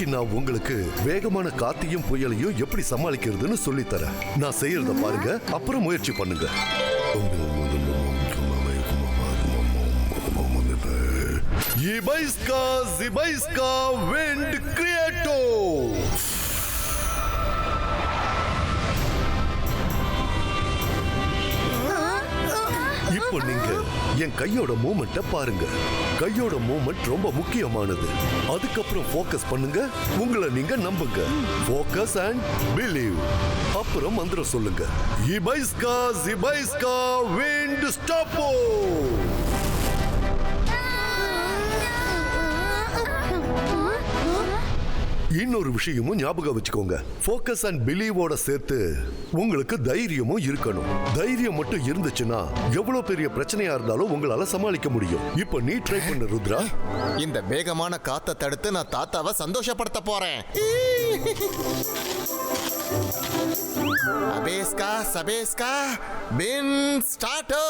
இன்னைக்கு நான் உங்களுக்கு வேகமான காத்தையும் புயலையும் எப்படி சமாளிக்கிறதுன்னு சொல்லித் தரேன் நான் செய்யறத பாருங்க அப்புறம் முயற்சி பண்ணுங்க. Zibaiska Wind Creator இப்போ நீங்க என் கையோட மூமெண்ட்டை பாருங்க. கையோட மூமெண்ட் ரொம்ப முக்கியமானது. அதுக்கப்புறம் ஃபோக்கஸ் பண்ணுங்க. உங்களை நீங்க நம்புங்க. ஃபோக்கஸ் அண்ட் பிலீவ் அப்புறம் மந்திரம் சொல்லுங்க. இபைஸ்கா ஜிபைஸ்கா விண்ட் ஸ்டாப்போ இன்னொரு விஷயமும் ஞாபகம் வச்சுக்கோங்க. ஃபோக்கஸ் அண்ட் பிலீவோட சேர்த்து உங்களுக்கு தைரியமும் இருக்கணும். தைரியம் மட்டும் இருந்துச்சுன்னா எவ்வளவு பெரிய பிரச்சனையா இருந்தாலும் உங்களால சமாளிக்க முடியும். இப்போ நீ ட்ரை பண்ணு ருத்ரா. இந்த வேகமான காத்த தடுத்து நான் தாத்தாவை சந்தோஷப்படுத்த போறேன். அபேஸ்கா சபேஸ்கா பின் ஸ்டார்டோ.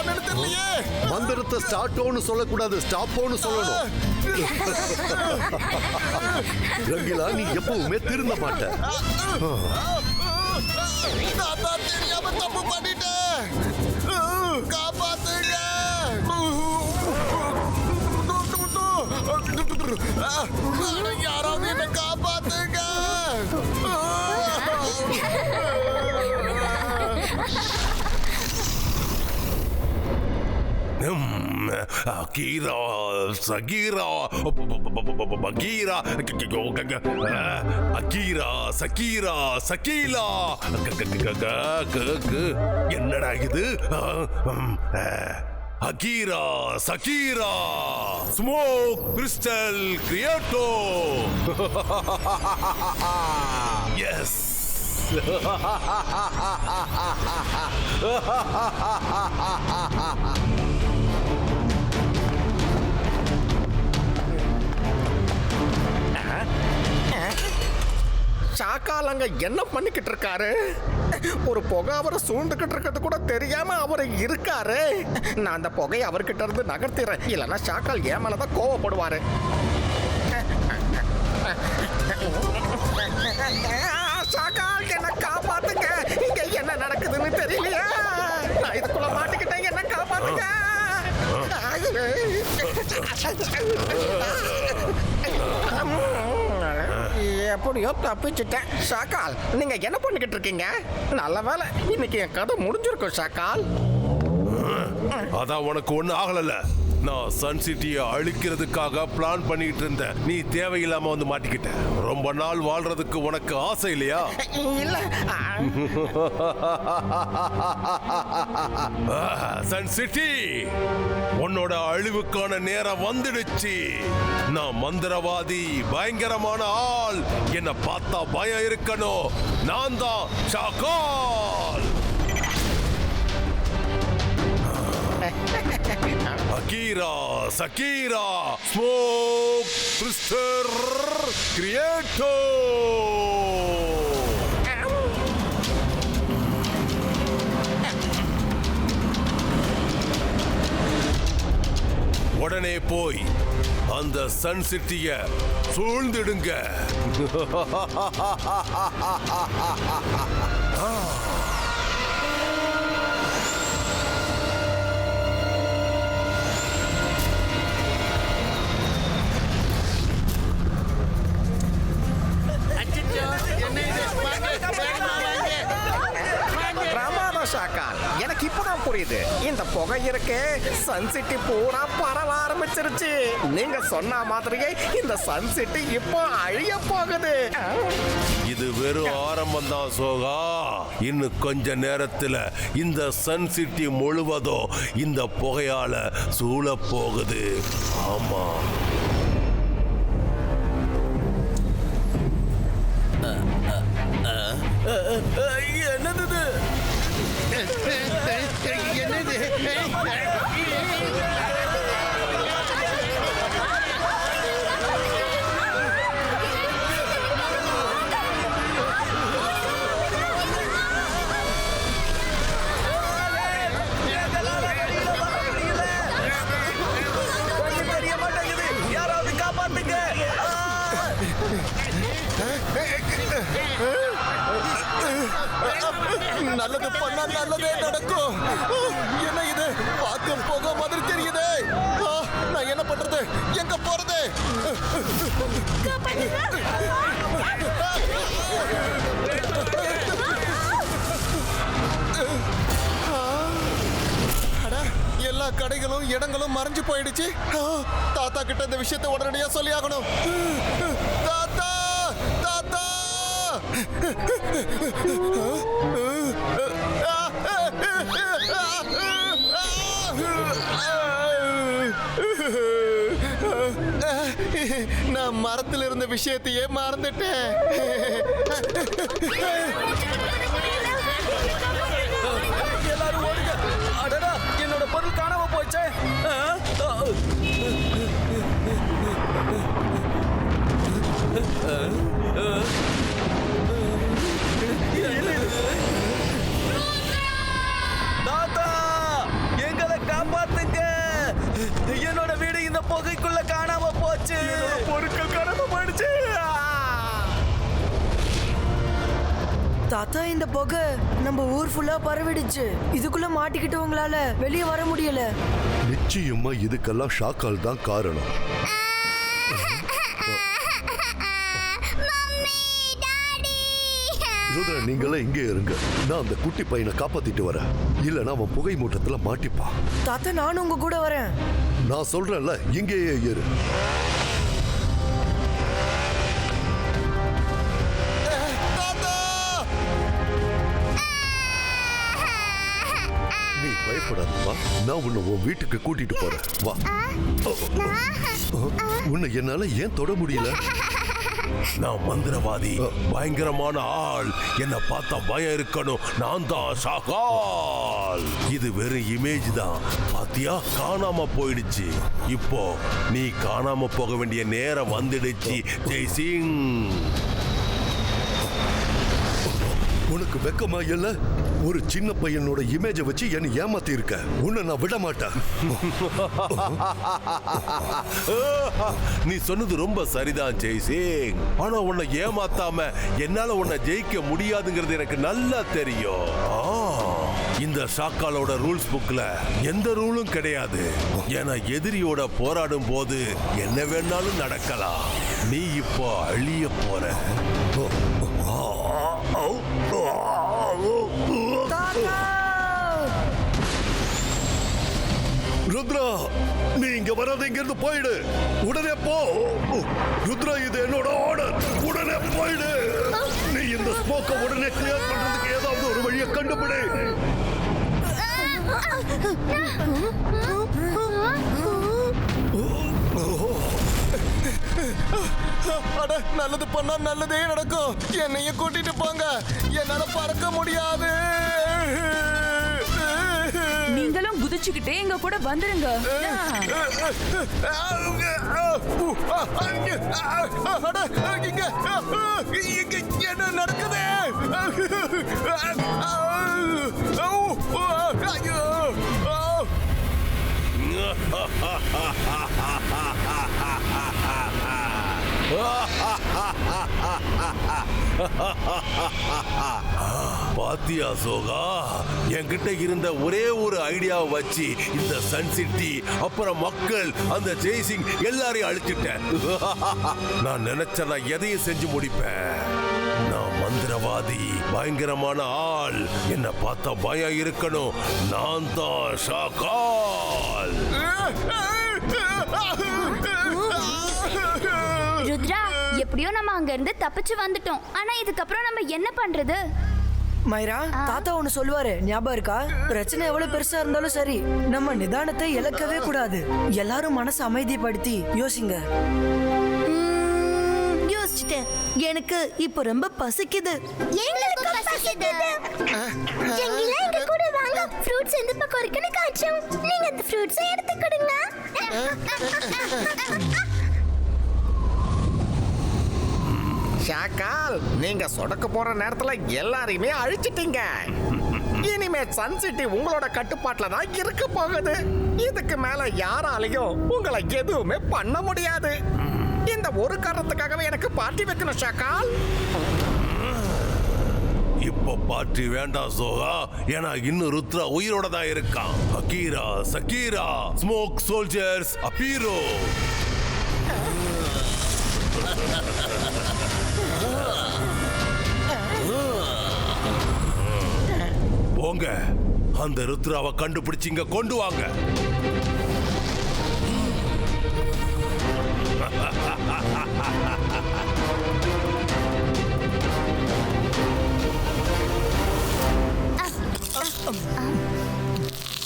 பண்ணேன்னு தெரியலையே. மந்திரத்தை ஸ்டார்ட்டோன்னு சொல்லக்கூடாது ஸ்டாப்போன்னு சொல்லணும். ரங்கிலா நீ எப்பவுமே திருந்த மாட்ட. தெரியாம தப்பு பண்ணிட்டேன். காப்பாத்துங்க. அட, ம், அகீரா சகீரா பகீரா அகீரா சகீரா சகீலா க- க- க- க- க- என்னடா இது? ஆ, ம், ஆ. அகீரா சகீரா ஸ்மோக் கிறிஸ்டல் கிரியாட்டோ எஸ் சாக்காலங்க என்ன பண்ணிக்கிட்டு இருக்காரு? ஒரு புகை அவரை சூழ்ந்துகிட்டு இருக்கிறது கூட தெரியாம அவர் இருக்காரு. நான் அந்த புகையை அவர்கிட்ட இருந்து நகர்த்திடுறேன். இல்லைன்னா சாக்கால் என் மேலதான் கோவப்படுவாரு. சாக்கால் என்ன காப்பாத்துங்க. இங்க என்ன நடக்குதுன்னு தெரியலையா. நான் இதுக்குள்ள மாட்டிக்கிட்டேன். என்ன காப்பாத்துங்க. எப்படியோ தப்பிச்சிட்டேன். ஷாக்கால் நீங்க என்ன பண்ணிக்கிட்டு இருக்கீங்க? நல்ல வேலை. இன்னைக்கு என் கதை முடிஞ்சிருக்கும் ஷாக்கால் அதான் உனக்கு ஒன்றும் ஆகலல்ல. நான் சன் சிட்டியை அழிக்கிறதுக்காக பிளான் பண்ணிட்டு இருந்தேன். நீ தேவையில்லாம வந்து மாட்டிக்கிட்ட. ரொம்ப நாள் வாழ்றதுக்கு உனக்கு ஆசை இல்லையா? இல்ல. சன் சிட்டி உன்னோட அழிவுக்கான நேரம் வந்துடுச்சு. நான் மந்திரவாதி பயங்கரமான ஆள். என்ன பார்த்தா பயம் இருக்கணும். நான் தான் ஷாக்கால் அகீரா சகீரா. ஸ்மோக் கிறிஸ்டர் கிரியேட்டோ உடனே போய் அந்த சன் சிட்டிய சூழ்ந்திடுங்க. இப்பதான் புரியுது. இந்த புகை இருக்கே. சன் சிட்டி பூரா பரவ ஆரம்பிச்சிருச்சு. நீங்க சொன்ன மாதிரியே இந்த சன் சிட்டி இப்போ அழிய போகுது. இது வெறும் ஆரம்பம் தான் சோகா. இன்னும் கொஞ்ச நேரத்துல இந்த சன் சிட்டி முழுவதும் இந்த புகையால சூழ போகுது ஆமா கடைகளும் இடங்களும் மறைஞ்சு போயிடுச்சு. தாத்தா கிட்ட இந்த விஷயத்தை உடனடியா சொல்லி ஆகணும் தாத்தா தாத்தா! நான் மரத்தில் இருந்த விஷயத்தையே மறந்துட்டேன். எல்லாரும் ஓடுங்க. அடடா என்னோட பொருள் காணாம போச்சே ஆ? ஆ. ஃபுல்லா பரவிடுச்சு. இதுக்குள்ள மாட்டிக்கிட்டு உங்களால வெளியே வர முடியல. நிச்சயமா இதுக்கெல்லாம் ஷாக்கால் தான் காரணம். ருத்ரா நீங்களே இங்கே இருங்க. நான் அந்த குட்டி பையனை காப்பாத்திட்டு வரேன். இல்லைன்னா அவன் புகை மூட்டத்துல மாட்டிப்பான். தாத்தா நானும் உங்க கூட வரேன். நான் சொல்றேன்ல இங்கேயே இரு நீ பயப்படாதப்பா நான் உன்னை உன் வீட்டுக்கு கூட்டிட்டு போறேன். வா. உன்னை என்னால ஏன் தொட முடியல? நான் மந்திரவாதி பயங்கரமான ஆள். என்ன பார்த்தா பயம் இருக்கணும். நான் தான் ஷாகால் இது வெறும் இமேஜ் தான். பாத்தியா? காணாம போயிடுச்சு. இப்போ நீ காணாம போக வேண்டிய நேரம் வந்துடுச்சு. ஜெய்சிங் உனக்கு வெக்கமா இல்ல? ஒரு சின்ன பையனோட இமேஜை வச்சு என்னை ஏமாத்தி இருக்க உன்னை நான் விட மாட்டேன் நீ சொன்னது ரொம்ப சரிதான் ஜெய்சிங். ஆனா உன்னை ஏமாத்தாம என்னால உன்னை ஜெயிக்க முடியாதுங்கிறது எனக்கு நல்லா தெரியும். ஆ, இந்த ஷாக்காலோட ரூல்ஸ் புக்ல எந்த ரூலும் கிடையாது. ஏன்னா எதிரியோட போராடும் போது என்ன வேணாலும் நடக்கலாம். நீ இப்போ அழிய போற. ருத்ரா நீ இங்க வராத இங்க இருந்து போயிடு. உடனே போ. ருத்ரா இது என்னோட ஆர்டர் உடனே போயிடு. நீ இந்த ஸ்மோக்க உடனே கிளியர் பண்றதுக்கு ஏதாவது ஒரு வழியை கண்டுபிடி. அட நல்லது பண்ணா நல்லதே நடக்கும். என்னையும் கூட்டிட்டு போங்க. என்னால பறக்க முடியாது. குதிச்சுக்கிட்டே எங்க கூட வந்துருங்க அட, இங்க, இங்க என்ன நடக்குது ஹா பாத்தியா சோகா என்கிட்ட இருந்த ஒரே ஒரு ஐடியாவை வச்சு இந்த சன் சிட்டி அப்புறம் மக்கள் அந்த ஜெய்சிங் எல்லாரையும் அழிச்சிட்டேன் நான் நினைச்ச நான் எதையும் செஞ்சு முடிப்பேன் நான் மந்திரவாதி பயங்கரமான ஆள் என்ன பார்த்தா பயம் இருக்கணும் நான் தான் ஷாகால் ருத்ரா எப்படியோ நம்ம அங்க இருந்து தப்பிச்சு வந்துட்டோம். ஆனா இதுக்கப்புறம் நம்ம என்ன பண்றது? மைரா தாத்தா ஒண்ணு சொல்லுவாரு. ஞாபகம் இருக்கா? பிரச்சனை எவ்வளவு பெருசா இருந்தாலும் சரி நம்ம நிதானத்தை இழக்கவே கூடாது. எல்லாரும் மனசை அமைதிப்படுத்தி யோசிங்க. யோசிச்சிட்டேன். எனக்கு இப்போ ரொம்ப பசிக்குது. எங்களுக்கு பசிக்குது. ஜங்கிலா எங்க கூட வாங்க ஃப்ரூட்ஸ் எந்த பக்கம் இருக்குன்னு காட்டும் நீங்க அந்த ஃப்ரூட்ஸ் எடுத்து கொடுங்க. சாக்கால் நீங்க சொடக்க போற நேரத்துல எல்லாரையுமே அழிச்சிட்டீங்க. இனிமே சன் சிட்டி உங்களோட கட்டுப்பாட்டுல தான் இருக்க போகுது. இதுக்கு மேல யாராலையும் உங்களை எதுவுமே பண்ண முடியாது. இந்த ஒரு காரணத்துக்காகவே எனக்கு பார்ட்டி வைக்கணும் சாக்கால் இப்போ பார்ட்டி வேண்டாம் சோகா. ஏன்னா இன்னும் ருத்ரா உயிரோட தான் இருக்கான். அகீரா சக்கீரா ஸ்மோக் சோல்ஜர்ஸ் அபீரோ. போங்க அந்த ருத்ராவை கண்டுபிடிச்சு இங்க கொண்டு வாங்க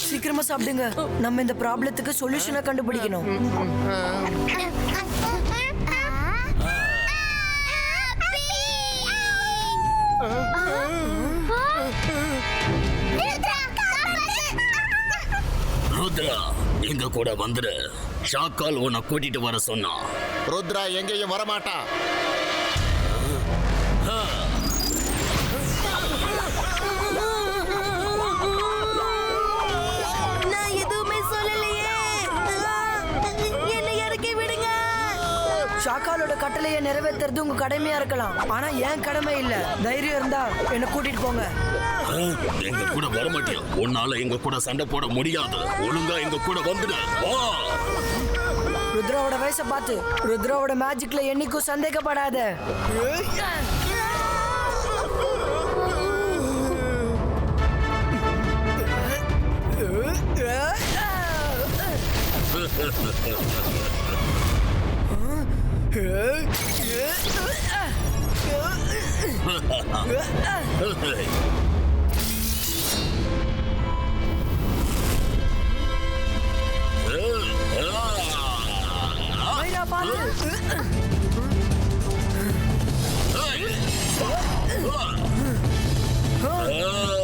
சீக்கிரமா சாப்பிடுங்க நம்ம இந்த ப்ராப்ளத்துக்கு சொல்யூஷனை கண்டுபிடிக்கணும் ருத்ரா எங்க கூட வந்துடு ஷாக்கால் உன்னை கூட்டிட்டு வர சொன்னான் ருத்ரா எங்கேயும் வரமாட்டான் நான் எதுவுமே சொல்லலையே. என்னை இறக்கி விடுங்க. ஷாக்காலோட கட்டளையை நிறைவேற்றுறது உங்க கடமையா இருக்கலாம். ஆனா என் கடமை இல்ல. தைரியம் இருந்தா என்ன கூட்டிட்டு போங்க. எங்க கூட வர மாட்டியா? உன்னால எங்க கூட சண்டை போட முடியாது. ஒழுங்கா எங்க கூட வந்துடு. வா. ருத்ராவோட வயசை பார்த்து. ருத்ராவோட மேஜிக்ல என்னைக்கும் சந்தேகப்படாத. ーパンツはい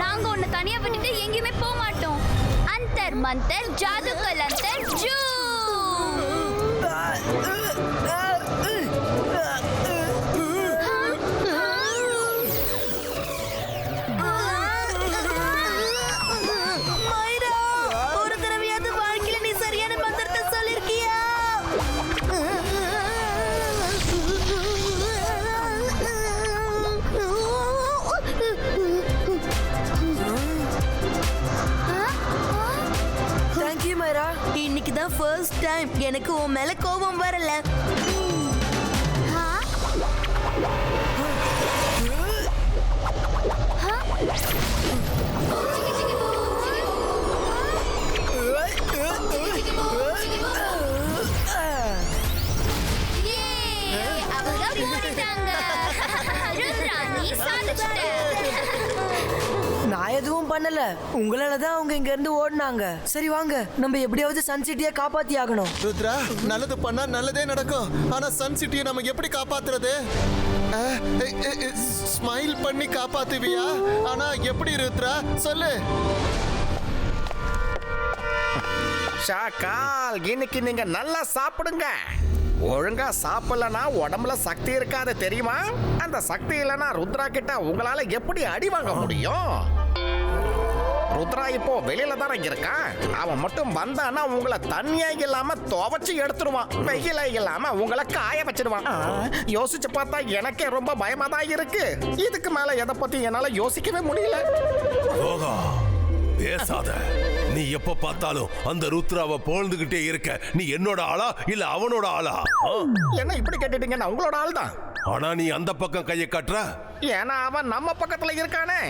நாங்க உன்னை தனியா விட்டுட்டு எங்கேயுமே போக மாட்டோம். அந்தர் மந்தர் ஜாது கலந்தர் ஜூ ஃபர்ஸ்ட் டைம் எனக்கு உன் மேல கோபம் வரல. அவங்க போயிட்டாங்க ருத்ரா நீ சாதிச்சிட்ட நான் எதுவும் பண்ணல. உங்களால தான் அவங்க இங்க இருந்து ஓடினாங்க. சரி வாங்க நம்ம எப்படியாவது சன் சிட்டியை காப்பாத்தி ஆகணும். ருத்ரா நல்லது பண்ணா நல்லதே நடக்கும். ஆனா சன் சிட்டியை நம்ம எப்படி காப்பாத்துறது? ஸ்மைல் பண்ணி காப்பாத்துவியா? ஆனா எப்படி ருத்ரா? சொல்லு. ஷாக்கால் இன்னைக்கு நீங்க நல்லா சாப்பிடுங்க. ஒழுங்கா சாப்பிடலனா உடம்புல சக்தி இருக்காது தெரியுமா? அந்த சக்தி இல்லைன்னா ருத்ரா கிட்ட உங்களால எப்படி அடி வாங்க முடியும்? ருத்ரா இப்போ வெளியில தானே இருக்கான் அவன் மட்டும் வந்தானா உங்களை தண்ணியா இல்லாம துவைச்சு எடுத்துருவான். வெயில இல்லாம உங்களை காய வச்சிடுவான் யோசிச்சு பார்த்தா எனக்கே ரொம்ப பயமா தான் இருக்கு. இதுக்கு மேல எதை பத்தி என்னால யோசிக்கவே முடியல. பேசாத. நீ எப்ப பார்த்தாலும் அந்த ருத்ராவை போழ்ந்துகிட்டே இருக்க. நீ என்னோட ஆளா இல்ல அவனோட ஆளா? என்ன இப்படி கேட்டுட்டீங்க? நான் உங்களோட ஆள் தான். ஆனா நீ அந்த பக்கம் கையை காட்டுற? ஏன்னா அவன் நம்ம பக்கத்துல இருக்கானே.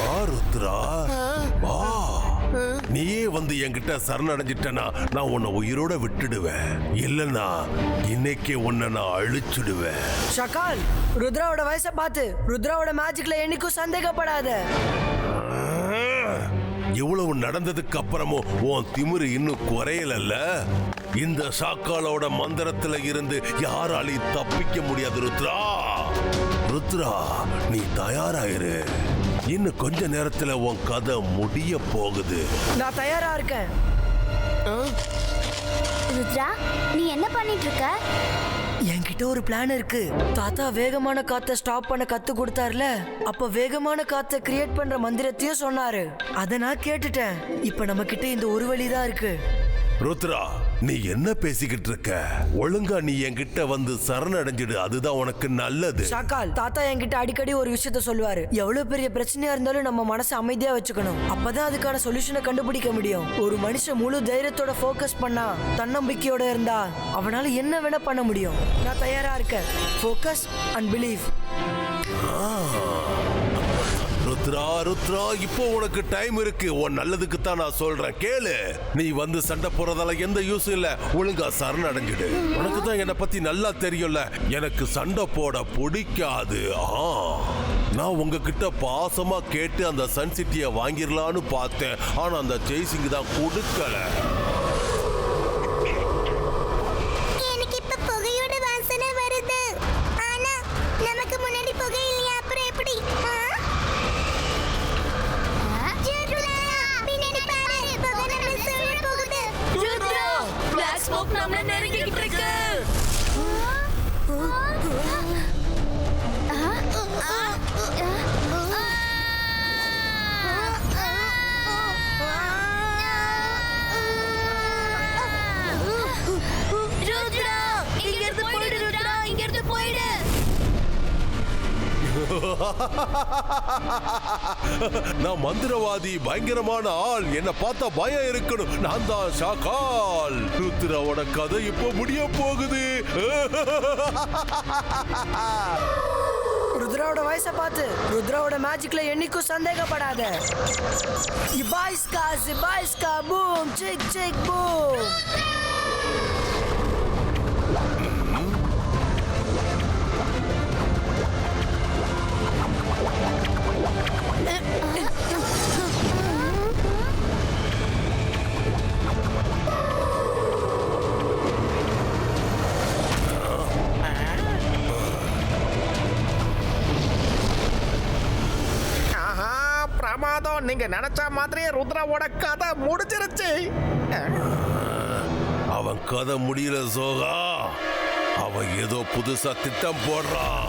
வா ருத்ரா. வா. நீயே வந்து என்கிட்ட சரணடைஞ்சிட்டனா நான் உன்னை உயிரோட விட்டுடுவேன். இல்லனா இன்னைக்கே உன்னை நான் அழிச்சிடுவேன். ஷகால் ருத்ராவோட வயசை பார்த்து ருத்ராவோட மேஜிக்ல என்னைக்கும் சந்தேகப்படாத. இவ்வளவு நடந்ததுக்கு அப்புறமும் உன் திமிரு இன்னும் குறையலல்ல? இந்த ஷாக்காலோட மந்திரத்துல இருந்து யாராலையும் தப்பிக்க முடியாது ருத்ரா. ருத்ரா நீ தயாராயிரு. இன்னும் கொஞ்ச நேரத்துல உன் கதை முடிய போகுது. நான் தயாரா இருக்கேன். ருத்ரா நீ என்ன பண்ணிட்டு இருக்க என்கிட்ட ஒரு பிளான் இருக்கு. தாத்தா வேகமான காத்த ஸ்டாப் பண்ண கத்து கொடுத்தாருல. அப்ப வேகமான காத்த கிரியேட் பண்ற மந்திரத்தையும் சொன்னாரு. அத நான் கேட்டுட்டேன். இப்ப நம்ம கிட்ட இந்த ஒரு வழிதான் இருக்கு. ருத்ரா நீ என்ன பேசிக்கிட்டு இருக்க? ஒழுங்கா நீ என்கிட்ட வந்து சரணடைஞ்சிடு. அதுதான் உனக்கு நல்லது. ஷாக்கால் தாத்தா என்கிட்ட அடிக்கடி ஒரு விஷயத்த சொல்லுவாரு. எவ்வளவு பெரிய பிரச்சனையா இருந்தாலும் நம்ம மனசை அமைதியா வச்சுக்கணும். அப்பதான் அதுக்கான சொல்யூஷனை கண்டுபிடிக்க முடியும். ஒரு மனுஷன் முழு தைரியத்தோட ஃபோக்கஸ் பண்ணா தன்னம்பிக்கையோட இருந்தா அவனால என்ன வேணா பண்ண முடியும். நான் தயாரா இருக்கேன். Focus and believe Rudra Rudra இப்போ உனக்கு டைம் இருக்கு. உன் நல்லதுக்கு தான் நான் சொல்றேன். கேளு. நீ வந்து சண்டை போறதால எந்த யூஸும் இல்ல. ஒழுங்கா சரணடைஞ்சிடு. உனக்கு தான் என்னை பத்தி நல்லா தெரியும்ல. எனக்கு சண்டை போட பிடிக்காது. ஆ. நான் உங்ககிட்ட பாசமா கேட்டு அந்த சன் சிட்டியை வாங்கிடலான்னு பார்த்தேன். ஆனா அந்த ஜெய்சிங் தான் கொடுக்கல. நான் மந்திரவாதி பயங்கரமான ஆள். என்ன பார்த்தா பயம் இருக்கணும். நான் தான் ஷாக்கால் ருத்ராவோட கதை இப்போ முடிய போகுது. ருத்ராவோட வயசை பார்த்து ருத்ராவோட மேஜிக்ல என்னைக்கும் சந்தேகப்படாத. இபாய்ஸ்கா சிபாய்ஸ்கா பூம் சிக் சிக் பூம் நீங்க நினைச்ச மாதிரியே ருத்ராவோட கதை முடிஞ்சிருச்சு. அவன் கதை முடியல சோகா. அவன் ஏதோ புதுசா திட்டம் போடுறான்.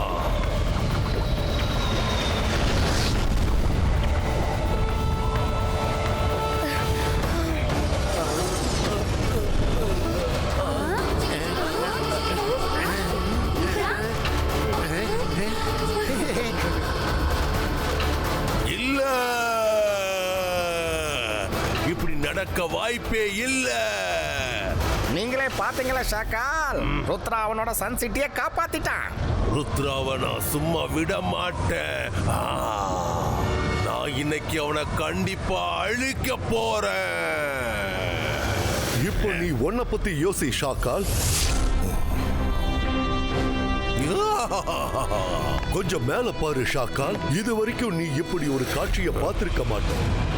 வாய்ப்பே இல்லை. நீங்களே பாத்தீங்களா ஷாக்கால். ருத்ரா அவனோட சன் சிட்டியை காப்பாத்திட்டான். ருத்ராவை நான் சும்மா விட மாட்டேன். நான் இன்னைக்கு அவனை கண்டிப்பா அழிக்க போறேன். இப்போ நீ உன்னை பத்தி யோசி ஷாக்கால். கொஞ்சம் மேல பாரு ஷாக்கால். இது வரைக்கும் நீ இப்படி ஒரு காட்சியை பார்த்திருக்க மாட்ட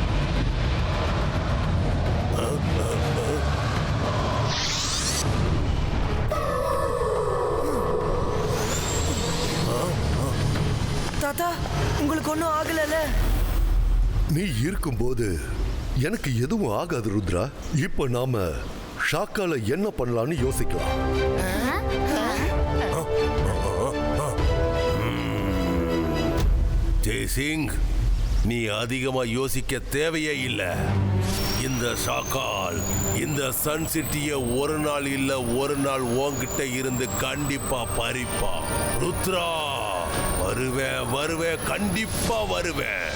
தாத்தா உங்களுக்கு ஒன்றும் ஆகலைல்ல? நீ இருக்கும்போது எனக்கு எதுவும் ஆகாது ருத்ரா. இப்போ நாம ஷாக்கால என்ன பண்ணலாம்னு யோசிக்கலாம். ஜெய்சிங் நீ அதிகமா யோசிக்க தேவையே இல்லை. இந்த ஷாக்கால் இந்த சன் சிட்டிய ஒரு நாள் இல்ல ஒரு நாள் உன்கிட்ட இருந்து கண்டிப்பா பறிப்பா ருத்ரா! வருவேன் வருவேன் கண்டிப்பா வருவேன்